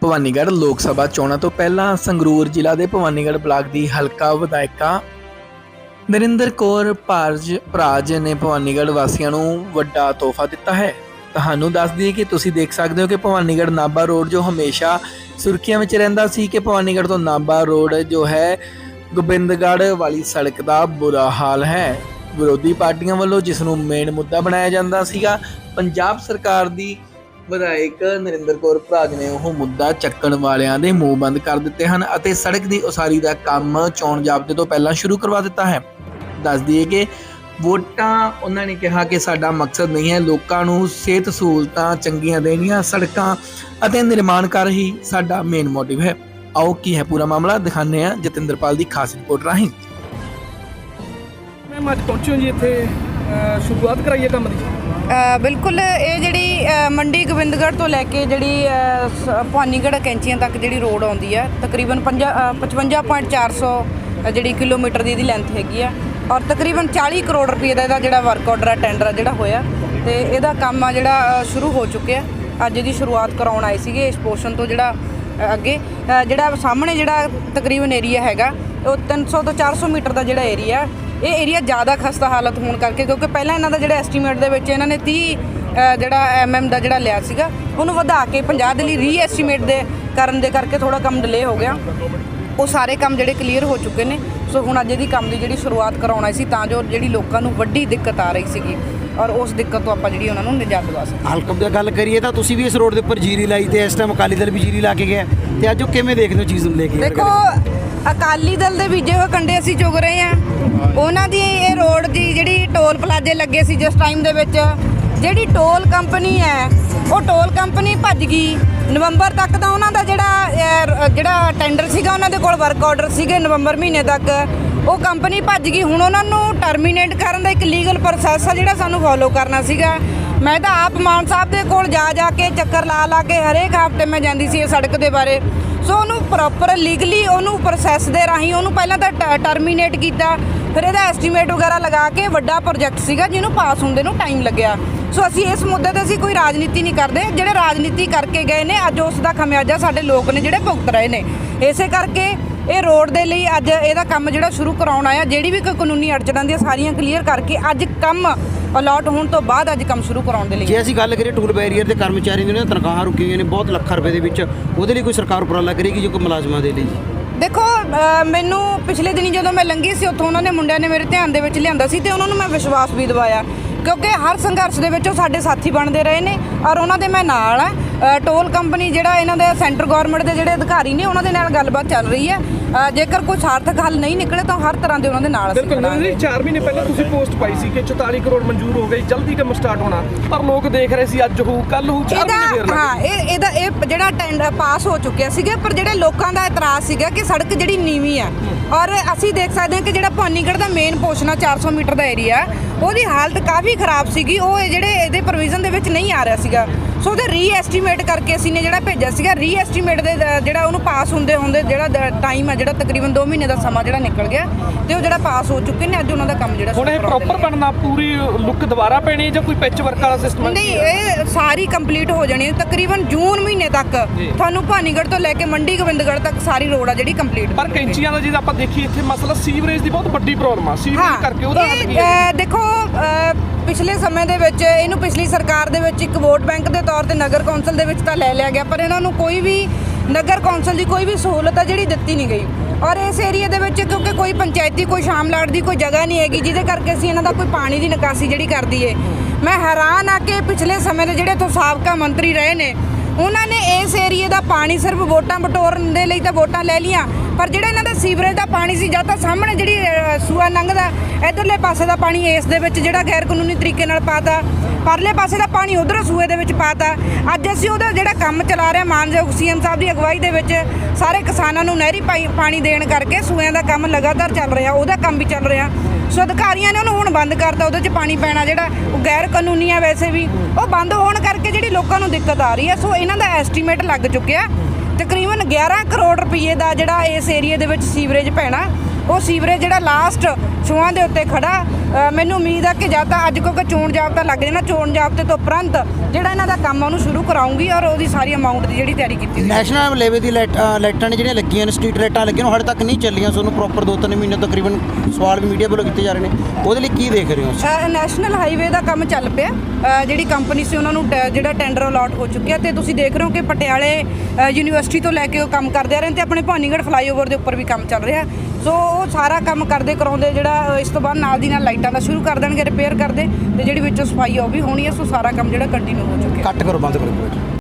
ਭਵਾਨੀਗੜ੍ਹ ਲੋਕ ਸਭਾ ਚੋਣਾਂ ਤੋਂ ਪਹਿਲਾਂ ਸੰਗਰੂਰ ਜ਼ਿਲ੍ਹਾ ਦੇ ਭਵਾਨੀਗੜ੍ਹ ਬਲਾਕ ਦੀ ਹਲਕਾ ਵਿਧਾਇਕਾ ਨਰਿੰਦਰ ਕੌਰ ਭਾਰਜ ਭਰਾਜ ਨੇ ਭਵਾਨੀਗੜ੍ਹ ਵਾਸੀਆਂ ਨੂੰ ਵੱਡਾ ਤੋਹਫਾ ਦਿੱਤਾ ਹੈ। ਤੁਹਾਨੂੰ ਦੱਸ ਦਈਏ ਕਿ ਤੁਸੀਂ ਦੇਖ ਸਕਦੇ ਹੋ ਕਿ ਭਵਾਨੀਗੜ੍ਹ ਨਾਭਾ ਰੋਡ ਜੋ ਹਮੇਸ਼ਾ ਸੁਰਖੀਆਂ ਵਿੱਚ ਰਹਿੰਦਾ ਸੀ ਕਿ ਭਵਾਨੀਗੜ੍ਹ ਤੋਂ ਨਾਭਾ ਰੋਡ ਜੋ ਹੈ ਗੋਬਿੰਦਗੜ੍ਹ ਵਾਲੀ ਸੜਕ ਦਾ ਬੁਰਾ ਹਾਲ ਹੈ। ਵਿਰੋਧੀ ਪਾਰਟੀਆਂ ਵੱਲੋਂ ਜਿਸ ਨੂੰ ਮੇਨ ਮੁੱਦਾ ਬਣਾਇਆ ਜਾਂਦਾ ਸੀਗਾ, ਪੰਜਾਬ ਸਰਕਾਰ ਦੀ ਵਿਧਾਇਕ ਨਰਿੰਦਰ ਕੌਰ ਭਰਾਜ ਨੇ ਉਹ ਮੁੱਦਾ ਚੱਕਣ ਵਾਲਿਆਂ ਦੇ ਮੂੰਹ ਬੰਦ ਕਰ ਦਿੱਤੇ ਹਨ ਅਤੇ ਸੜਕ ਦੀ ਉਸਾਰੀ ਦਾ ਕੰਮ ਚੋਣ ਜਾਬਤੇ ਤੋਂ ਪਹਿਲਾਂ ਸ਼ੁਰੂ ਕਰਵਾ ਦਿੱਤਾ ਹੈ। ਦੱਸ ਦਈਏ ਕਿ ਵੋਟਾਂ, ਉਹਨਾਂ ਨੇ ਕਿਹਾ ਕਿ ਸਾਡਾ ਮਕਸਦ ਨਹੀਂ ਹੈ ਲੋਕਾਂ ਨੂੰ ਸਿਹਤ ਸਹੂਲਤਾਂ ਚੰਗੀਆਂ ਦੇਣੀਆਂ, ਸੜਕਾਂ ਅਤੇ ਨਿਰਮਾਣ ਕਰ ਹੀ ਸਾਡਾ ਮੇਨ ਮੋਟਿਵ ਹੈ। ਆਓ ਕੀ ਹੈ ਪੂਰਾ ਮਾਮਲਾ, ਦਿਖਾਉਂਦੇ ਹਾਂ ਜਤਿੰਦਰਪਾਲ ਦੀ ਖਾਸ ਰਿਪੋਰਟ ਰਾਹੀਂ। ਮੈਂ ਅੱਜ ਪਹੁੰਚੇ ਜੀ ਇੱਥੇ। ਸ਼ੁਰੂਆਤ ਕਰਾਈ ਹੈ ਕੰਮ ਦੀ? ਬਿਲਕੁਲ ਇਹ ਜਿਹੜੀ ਮੰਡੀ ਗੋਬਿੰਦਗੜ੍ਹ ਤੋਂ ਲੈ ਕੇ ਜਿਹੜੀ ਅ, ਸ- ਭਵਾਨੀਗੜ੍ਹ ਕੈਂਚੀਆਂ ਤੱਕ ਜਿਹੜੀ ਰੋਡ ਆਉਂਦੀ ਹੈ ਤਕਰੀਬਨ ਪੰਜਾ- ਅ, 55.400 ਅ, ਜਿਹੜੀ ਕਿਲੋਮੀਟਰ ਦੀ ਇਹਦੀ ਲੈਂਥ ਹੈਗੀ ਆ ਔਰ ਤਕਰੀਬਨ 40 ਕਰੋੜ ਰੁਪਏ ਦਾ ਇਹਦਾ ਜਿਹੜਾ ਵਰਕ ਆਰਡਰ ਆ ਟੈਂਡਰ ਆ ਜਿਹੜਾ ਹੋਇਆ ਤੇ ਇਹਦਾ ਕੰਮ ਆ ਜਿਹੜਾ ਸ਼ੁਰੂ ਹੋ ਚੁੱਕਿਆ ਅੱਜ ਇਹਦੀ ਸ਼ੁਰੂਆਤ ਕਰਾਉਣ ਆਏ ਸੀਗੇ ਇਸ ਪੋਰਸ਼ਨ ਤੋਂ ਜਿਹੜਾ ਅੱਗੇ। ਜਿਹੜਾ ਸਾਹਮਣੇ ਜਿਹੜਾ ਤਕਰੀਬਨ ਏਰੀਆ ਹੈਗਾ ਉਹ 300 ਤੋਂ 400 ਮੀਟਰ ਦਾ ਜਿਹੜਾ ਏਰੀਆ ਇਹ ਏਰੀਆ ਜ਼ਿਆਦਾ ਖਸਤਾ ਹਾਲਤ ਹੋਣ ਕਰਕੇ ਕਿਉਂਕਿ ਪਹਿਲਾਂ ਇਹਨਾਂ ਦਾ ਜਿਹੜਾ ਐਸਟੀਮੇਟ ਦੇ ਵਿੱਚ ਇਹਨਾਂ ਨੇ 30 ਅ, ਜਿਹੜਾ ਐਮਐਮ ਦਾ ਜਿਹੜਾ ਲਿਆ ਸੀਗਾ ਉਹਨੂੰ ਵਧਾ ਕੇ 50 ਦੇ ਲਈ ਰੀ ਐਸਟੀਮੇਟ ਦੇ ਕਰਨ ਦੇ ਕਰਕੇ ਥੋੜਾ ਕੰਮ ਡਿਲੇ ਹੋ ਗਿਆ। ਉਹ ਸਾਰੇ ਕੰਮ ਜਿਹੜੇ ਕਲੀਅਰ ਹੋ ਚੁੱਕੇ ਨੇ। ਸੋ ਹੁਣ ਅੱਜ ਇਹਦੀ ਕੰਮ ਦੀ ਜਿਹੜੀ ਸ਼ੁਰੂਆਤ ਕਰਾਉਣਾ ਸੀ ਤਾਂ ਜੋ ਜਿਹੜੀ ਲੋਕਾਂ ਨੂੰ ਵੱਡੀ ਦਿੱਕਤ ਆ ਰਹੀ ਸੀਗੀ ਔਰ ਉਸ ਦਿੱਕਤ ਤੋਂ ਆਪਾਂ ਜਿਹੜੀ ਉਹਨਾਂ ਨੂੰ ਨਿਜਾਤ ਦਵਾ ਸਕੀਏ। ਹਲਕਮ ਦੀ ਗੱਲ ਕਰੀਏ ਤਾਂ ਤੁਸੀਂ ਵੀ ਇਸ ਰੋਡ ਦੇ ਉੱਪਰ ਜੀਰੀ ਲਾਈ ਤੇ ਇਸ ਟਾਈਮ ਅਕਾਲੀ ਦਲ ਵੀ ਜੀਰੀ ਲਾ ਕੇ ਗਿਆ। ਤੇ ਅੱਜ ਉਹ ਕਿਵੇਂ ਦੇਖਦੇ ਹੋ ਚੀਜ਼ ਨੂੰ ਲੈ ਕੇ? ਦੇਖੋ ਅਕਾਲੀ ਦਲ ਦੇ ਬੀਜੇ ਹੋਏ ਕੰਡੇ ਅਸੀਂ ਚੁਗ ਰਹੇ ਆ ਉਹਨਾਂ ਦੀ ਇਹ ਰੋਡ ਦੀ ਜਿਹੜੀ ਟੋਲ ਪਲਾਜ਼ੇ ਲੱਗੇ ਸੀ ਜਿਸ ਟਾਈਮ ਦੇ ਵਿੱਚ ਜਿਹੜੀ ਟੋਲ ਕੰਪਨੀ ਹੈ ਉਹ ਟੋਲ ਕੰਪਨੀ ਭੱਜ ਗਈ। ਨਵੰਬਰ ਤੱਕ ਦਾ ਉਹਨਾਂ ਦਾ ਜਿਹੜਾ ਜਿਹੜਾ ਟੈਂਡਰ ਸੀਗਾ ਉਹਨਾਂ ਦੇ ਕੋਲ ਵਰਕ ਆਰਡਰ ਸੀਗੇ ਨਵੰਬਰ ਮਹੀਨੇ ਤੱਕ। ਉਹ ਕੰਪਨੀ ਭੱਜ ਗਈ। ਹੁਣ ਉਹਨਾਂ ਨੂੰ ਟਰਮੀਨੇਟ ਕਰਨ ਦਾ ਇੱਕ ਲੀਗਲ ਪ੍ਰੋਸੈਸ ਆ ਜਿਹੜਾ ਸਾਨੂੰ ਫੋਲੋ ਕਰਨਾ ਸੀਗਾ। ਮੈਂ ਤਾਂ ਆਪ ਮਾਨ ਸਾਹਿਬ ਦੇ ਕੋਲ ਜਾ ਜਾ ਕੇ ਚੱਕਰ ਲਾ ਲਾ ਕੇ ਹਰੇਕ ਹਫ਼ਤੇ ਮੈਂ ਜਾਂਦੀ ਸੀ ਇਹ ਸੜਕ ਦੇ ਬਾਰੇ। ਸੋ ਉਹਨੂੰ ਪ੍ਰੋਪਰ ਲੀਗਲੀ ਉਹਨੂੰ ਪ੍ਰੋਸੈਸ ਦੇ ਰਾਹੀਂ ਉਹਨੂੰ ਪਹਿਲਾਂ ਤਾਂ ਟਰਮੀਨੇਟ ਕੀਤਾ, ਫਿਰ ਇਹਦਾ ਐਸਟੀਮੇਟ ਵਗੈਰਾ ਲਗਾ ਕੇ ਵੱਡਾ ਪ੍ਰੋਜੈਕਟ ਸੀਗਾ ਜਿਹਨੂੰ ਪਾਸ ਹੁੰਦੇ ਨੂੰ ਟਾਈਮ ਲੱਗਿਆ। ਸੋ ਅਸੀਂ ਇਸ ਮੁੱਦੇ ਤੇ ਅਸੀਂ ਕੋਈ ਰਾਜਨੀਤੀ ਨਹੀਂ ਕਰਦੇ। ਜਿਹੜੇ ਰਾਜਨੀਤੀ ਕਰਕੇ ਗਏ ਨੇ, ਅੱਜ ਉਸ ਦਾ ਖਮਿਆਜਾ ਸਾਡੇ ਲੋਕ ਨੇ ਜਿਹੜੇ ਭੁਗਤ ਰਹੇ ਨੇ। ਇਸੇ ਕਰਕੇ ਇਹ ਰੋਡ ਦੇ ਲਈ ਅੱਜ ਇਹਦਾ ਕੰਮ ਜਿਹੜਾ ਸ਼ੁਰੂ ਕਰਾਉਣ ਆਇਆ, ਜਿਹੜੀ ਵੀ ਕੋਈ ਕਾਨੂੰਨੀ ਅੜਚਣਾਂ ਦੀਆਂ ਸਾਰੀਆਂ ਕਲੀਅਰ ਕਰਕੇ ਅੱਜ ਕੰਮ ਅਲਾਟ ਹੋਣ ਤੋਂ ਬਾਅਦ ਅੱਜ ਕੰਮ ਸ਼ੁਰੂ ਕਰਾਉਣ ਦੇ ਲਈ। ਜੇ ਅਸੀਂ ਗੱਲ ਕਰੀਏ ਟੂਲ ਬੈਰੀਅਰ ਦੇ ਕਰਮਚਾਰੀ ਦੀ ਉਹਨਾਂ ਦੀਆਂ ਤਨਖਾਹਾਂ ਰੁਕੀਆਂ ਹੋਈਆਂ ਨੇ ਬਹੁਤ ਲੱਖਾਂ ਰੁਪਏ ਦੇ ਵਿੱਚ। ਉਹਦੇ ਲਈ ਕੋਈ ਸਰਕਾਰ ਉਪਰਾਲਾ ਕਰੇਗੀ ਜੋ ਕੋਈ ਮੁਲਾਜ਼ਮਾਂ ਦੇ ਲਈ? ਦੇਖੋ ਮੈਨੂੰ ਪਿਛਲੇ ਦਿਨੀ ਜਦੋਂ ਮੈਂ ਲੰਘੀ ਸੀ ਉੱਥੋਂ ਉਹਨਾਂ ਨੇ ਮੁੰਡਿਆਂ ਨੇ ਮੇਰੇ ਧਿਆਨ ਦੇ ਵਿੱਚ ਲਿਆਂਦਾ ਸੀ ਤੇ ਉਹਨਾਂ ਨੂੰ ਮੈਂ ਵਿਸ਼ਵਾਸ ਵੀ ਦਿਵਾਇਆ। ਕਿਉਂਕਿ ਹਰ ਸੰਘਰਸ਼ ਦੇ ਵਿੱਚ ਉਹ ਸਾਡੇ ਸਾਥੀ ਬਣਦੇ ਰਹੇ ਨੇ ਔਰ ਉਹਨਾਂ ਦੇ ਮੈਂ ਨਾਲ ਆ ਟੋਲ ਕੰਪਨੀ ਜਿਹੜਾ ਇਹਨਾਂ ਦੇ ਸੈਂਟਰ ਗਵਰਨਮੈਂਟ ਦੇ ਜਿਹੜੇ ਅਧਿਕਾਰੀ ਨੇ ਉਹਨਾਂ ਦੇ ਨਾਲ ਗੱਲਬਾਤ ਚੱਲ ਰਹੀ ਹੈ। ਜੇਕਰ ਕੋਈ ਸਾਰਥਕ ਹੱਲ ਨਹੀਂ ਨਿਕਲੇ ਤਾਂ ਹਰ ਤਰ੍ਹਾਂ ਦੇ ਉਹਨਾਂ ਦੇ ਨਾਲ ਬਿਲਕੁਲ ਨਹੀਂ 4 ਮਹੀਨੇ ਪਹਿਲਾਂ ਤੁਸੀਂ ਪੋਸਟ ਪਾਈ ਸੀ ਕਿ 44 ਕਰੋੜ ਮਨਜ਼ੂਰ ਹੋ ਗਈ ਜਲਦੀ ਕੰਮ ਸਟਾਰਟ ਹੋਣਾ ਪਰ ਲੋਕ ਦੇਖ ਰਹੇ ਸੀ ਅੱਜ ਹੋਊ ਕੱਲ ਹੋਊ 4 ਮਹੀਨੇ ਫੇਰ ਹਾਂ ਇਹ ਇਹਦਾ ਇਹ ਜਿਹੜਾ ਟੈਂਡਰ ਪਾਸ ਹੋ ਚੁੱਕਿਆ ਸੀਗਾ ਪਰ ਜਿਹੜੇ ਲੋਕਾਂ ਦਾ ਇਤਰਾਜ਼ ਸੀਗਾ ਕਿ ਸੜਕ ਜਿਹੜੀ ਨੀਵੀਂ ਆ ਔਰ ਅਸੀਂ ਦੇਖ ਸਕਦੇ ਹਾਂ ਕਿ ਜਿਹੜਾ ਭਾਨੀਗੜ੍ਹ ਦਾ ਮੇਨ ਪੋਰਸ਼ਨ ਆ 400 ਮੀਟਰ ਦਾ ਏਰੀਆ ਉਹਦੀ ਹਾਲਤ ਕਾਫੀ ਖਰਾਬ ਸੀਗੀ ਉਹ ਜਿਹੜੇ ਇਹਦੇ ਪ੍ਰੋਵੀਜ਼ਨ ਦੇ ਵਿੱਚ ਨਹੀਂ ਆ ਰਿਹਾ ਸੀਗਾ। ਸੋ ਉਹਦੇ ਰੀ ਐਸਟੀਮੇਟ ਕਰਕੇ ਅਸੀਂ ਨੇ ਜਿਹੜਾ ਭੇਜਿਆ ਸੀਗਾ ਰੀ ਐਸਟੀਮੇਟ ਦੇ ਜਿਹੜਾ ਉਹਨੂੰ ਪਾਸ ਹੁੰਦੇ ਹੁੰਦੇ ਜਿਹੜਾ ਟਾਈਮ ਆ ਜਿਹੜਾ ਤਕਰੀਬਨ 2 ਮਹੀਨੇ ਦਾ ਸਮਾਂ ਜਿਹੜਾ ਨਿਕਲ ਗਿਆ ਤੇ ਉਹ ਜਿਹੜਾ ਪਾਸ ਹੋ ਚੁੱਕੇ ਨੇ ਅੱਜ ਉਹਨਾਂ ਦਾ ਕੰਮ ਜਿਹੜਾ ਹੁਣ ਇਹ ਪ੍ਰੋਪਰ। ਬਣਨਾ ਪੂਰੀ ਲੁੱਕ ਦੁਬਾਰਾ ਪੈਣੀ ਜਾਂ ਕੋਈ ਪੈਚ ਵਰਕ ਵਾਲਾ ਸਿਸਟਮ ਨਹੀਂ ਇਹ ਸਾਰੀ ਕੰਪਲੀਟ ਹੋ ਜਾਣੀ ਹੈ। ਤਕਰੀਬਨ ਜੂਨ ਮਹੀਨੇ ਤੱਕ। ਤੁਹਾਨੂੰ ਭਾਨੀਗੜ੍ਹ ਤੋਂ ਲੈ ਕੇ ਮੰਡੀ ਗੋਬਿੰਦਗੜ੍ਹ ਤੱਕ ਸਾਰੀ ਰੋਡ ਆ ਜਿਹੜੀ ਕੰਪਲੀਟ ਪਰ ਕੈਂਚੀਆਂ ਦਾ ਜੇ ਆਪਾਂ ਦੇਖੀਏ ਇੱਥੇ ਮਸਲਾ ਸੀਵਰੇਜ ਦੀ ਬਹੁਤ ਵੱਡੀ ਪ੍ਰੋਬਲਮ ਆ। ਸੀਵਰੇਜ ਕਰਕੇ ਉਹਦਾ ਹੱਲ ਕੀ ਇਹ, ਹੈ? ਅਹ, ਦੇਖੋ ਪਿਛਲੇ ਸਮੇਂ ਦੇ ਵਿੱਚ, ਇਹਨੂੰ ਪਿਛਲੀ ਸਰਕਾਰ ਦੇ ਵਿੱਚ ਇੱਕ ਵੋਟ ਬੈਂਕ ਦੇ ਤੌਰ ਤੇ ਨਗਰ ਕੌਂਸਲ ਦੇ ਵਿੱਚ ਤਾਂ ਲੈ ਲਿਆ ਗਿਆ, ਪਰ ਇਹਨਾਂ ਨੂੰ ਕੋਈ ਵੀ ਨਗਰ ਕੌਂਸਲ ਦੀ ਕੋਈ ਵੀ ਸਹੂਲਤ ਆ ਜਿਹੜੀ ਦਿੱਤੀ ਨਹੀਂ ਗਈ। ਔਰ ਇਸ ਏਰੀਆ ਦੇ ਵਿੱਚ ਕਿਉਂਕਿ ਕੋਈ ਪੰਚਾਇਤੀ, ਕੋਈ ਸ਼ਾਮਲਾਟ ਦੀ ਕੋਈ ਜਗ੍ਹਾ ਨਹੀਂ ਹੈਗੀ, ਜਿਹਦੇ ਕਰਕੇ ਅਸੀਂ ਇਹਨਾਂ ਦਾ ਕੋਈ ਪਾਣੀ ਦੀ ਨਿਕਾਸੀ ਜਿਹੜੀ ਕਰਦੀ ਦਈਏ। ਮੈਂ ਹੈਰਾਨ ਆ ਕਿ ਪਿਛਲੇ ਸਮੇਂ ਦੇ ਜਿਹੜੇ ਤੋਂ ਸਾਬਕਾ ਮੰਤਰੀ ਰਹੇ ਨੇ, ਉਹਨਾਂ ਨੇ ਇਸ ਏਰੀਏ ਦਾ ਪਾਣੀ ਸਿਰਫ ਵੋਟਾਂ ਬਟੋਰਨ ਦੇ ਲਈ ਤਾਂ ਵੋਟਾਂ ਲੈ ਲੀਆਂ ਪਰ ਜਿਹੜਾ ਇਹਨਾਂ ਦਾ ਸੀਵਰੇਜ ਦਾ ਪਾਣੀ ਸੀ, ਜਾਂ ਤਾਂ ਸਾਹਮਣੇ ਜਿਹੜੀ ਸੂਆ ਲੰਘਦਾ, ਇਧਰਲੇ ਪਾਸੇ ਦਾ ਪਾਣੀ ਇਸ ਦੇ ਵਿੱਚ ਜਿਹੜਾ ਗੈਰ ਕਾਨੂੰਨੀ ਤਰੀਕੇ ਨਾਲ ਪਾਤਾ, ਪਰਲੇ ਪਾਸੇ ਦਾ ਪਾਣੀ ਉਧਰ ਸੂਏ ਦੇ ਵਿੱਚ ਪਾਤਾ। ਅੱਜ ਅਸੀਂ ਉਹਦਾ ਜਿਹੜਾ ਕੰਮ ਚਲਾ ਰਹੇ ਹਾਂ, ਮਾਨਯੋਗ ਸੀਐਮ ਸਾਹਿਬ ਦੀ ਅਗਵਾਈ ਦੇ ਵਿੱਚ ਸਾਰੇ ਕਿਸਾਨਾਂ ਨੂੰ ਨਹਿਰੀ ਪਾਈ- ਪਾਣੀ ਦੇਣ ਕਰਕੇ ਸੂਇਆਂ ਦਾ ਕੰਮ ਲਗਾਤਾਰ ਚੱਲ ਰਿਹਾ, ਉਹਦਾ ਕੰਮ ਵੀ ਚੱਲ ਰਿਹਾ। ਸੋ ਅਧਿਕਾਰੀਆਂ ਨੇ ਉਹਨੂੰ ਹੁਣ ਬੰਦ ਕਰਤਾ ਉਹਦੇ 'ਚ ਪਾਣੀ ਪੈਣਾ ਜਿਹੜਾ, ਉਹ ਗੈਰ ਕਾਨੂੰਨੀ ਆ ਵੈਸੇ ਵੀ। ਉਹ ਬੰਦ ਹੋਣ ਕਰਕੇ ਜਿਹੜੀ ਲੋਕਾਂ ਨੂੰ ਦਿੱਕਤ ਆ ਰਹੀ ਹੈ, ਸੋ ਇਹਨਾਂ ਦਾ ਐਸਟੀਮੇਟ ਲੱਗ ਚੁੱਕਿਆ। ਤਕਰੀਬਨ 11 ਕਰੋੜ ਰੁਪਏ ਦਾ ਜਿਹੜਾ ਇਸ ਏਰੀਆ ਦੇ ਵਿੱਚ ਸੀਵਰੇਜ ਪੈਣਾ ਉਹ ਸੀਵਰੇਜ ਜਿਹੜਾ ਲਾਸਟ ਛੂਆਂ ਦੇ ਉੱਤੇ ਖੜਾ ਮੈਨੂੰ ਉਮੀਦ ਆ ਕਿ ਜਾਂ ਤਾਂ ਅੱਜ ਕਿਉਂਕਿ ਚੋਣ ਜਾਬਤਾ ਲੱਗ ਜਾਣਾ ਚੋਣ ਜਾਬਤੇ ਤੋਂ ਉਪਰੰਤ ਜਿਹੜਾ ਇਹਨਾਂ ਦਾ ਕੰਮ ਉਹਨੂੰ ਸ਼ੁਰੂ ਕਰਾਉਂਗੀ ਔਰ ਉਹਦੀ ਸਾਰੀ ਅਮਾਉਂਟ ਦੀ ਜਿਹੜੀ ਤਿਆਰੀ ਕੀਤੀ ਨੈਸ਼ਨਲ ਲੈਵਲ ਦੀ ਲਾਈਟ- ਨੇ ਜਿਹੜੀਆਂ ਲੱਗੀਆਂ ਨੇ ਸਟਰੀਟ ਲਾਈਟਾਂ ਲੱਗੀਆਂ ਨੇ ਉਹ ਹਾਲੇ ਤੱਕ ਨਹੀਂ ਚੱਲੀਆਂ ਤੁਹਾਨੂੰ ਪ੍ਰੋਪਰ ਦੋ ਤਿੰਨ ਮਹੀਨੇ ਤਕਰੀਬਨ ਸਵਾਲ ਵੀ ਮੀਡੀਆ ਵੱਲੋਂ ਕੀਤੇ ਜਾ ਰਹੇ ਨੇ। ਉਹਦੇ ਲਈ ਕੀ ਦੇਖ ਰਹੇ ਹੋ ਅ, ਨੈਸ਼ਨਲ ਹਾਈਵੇ ਦਾ ਕੰਮ ਚੱਲ ਪਿਆ ਜਿਹੜੀ ਕੰਪਨੀ ਸੀ ਉਹਨਾਂ ਨੂੰ ਜਿਹੜਾ ਟੈਂਡਰ ਅਲਾਟ ਹੋ ਚੁੱਕਿਆ ਤੇ ਤੁਸੀਂ ਦੇਖ ਰਹੇ ਹੋ ਕਿ ਪਟਿਆਲੇ ਯੂਨੀਵਰਸਿਟੀ ਤੋਂ ਲੈ ਕੇ ਉਹ ਕੰਮ ਕਰਦੇ ਆ ਰਹੇ ਨੇ ਤੇ ਆਪਣੇ ਭਾਨੀਗੜ੍ਹ ਫਲਾਈਓਵਰ ਦੇ ਉੱਪਰ ਵੀ ਕੰਮ ਚੱਲ ਰਿਹਾ। ਸੋ ਉਹ ਸਾਰਾ ਕੰਮ ਕਰਦੇ ਕਰਾਉਂਦੇ ਜਿਹੜਾ ਇਸ ਤੋਂ ਬਾਅਦ ਨਾਲ ਦੀ ਨਾਲ ਲਾਈਟਾਂ ਦਾ ਸ਼ੁਰੂ ਕਰ ਦੇਣਗੇ ਰਿਪੇਅਰ ਕਰਦੇ ਤੇ ਜਿਹੜੀ ਵਿੱਚੋਂ ਸਫ਼ਾਈ ਆ ਉਹ ਵੀ ਹੋਣੀ ਹੈ ਸੋ ਸਾਰਾ ਕੰਮ ਜਿਹੜਾ ਕੰਟੀਨਿਊ ਹੋ ਚੁੱਕਿਆ। ਕੱਟ ਕਰੋ, ਬੰਦ ਕਰੋ।